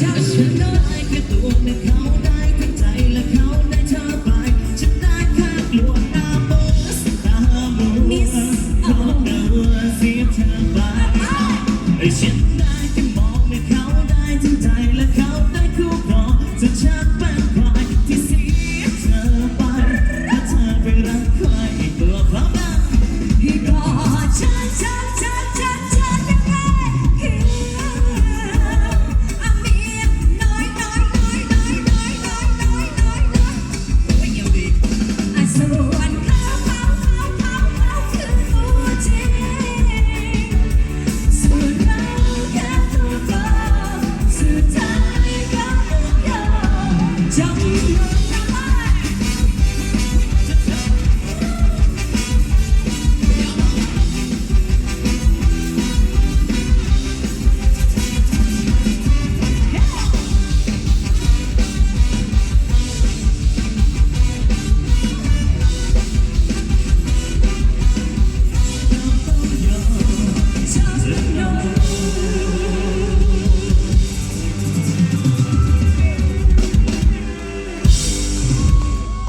จำฉันได้แค่ตัวแต่เขาได้ทั้ใจและเขาได้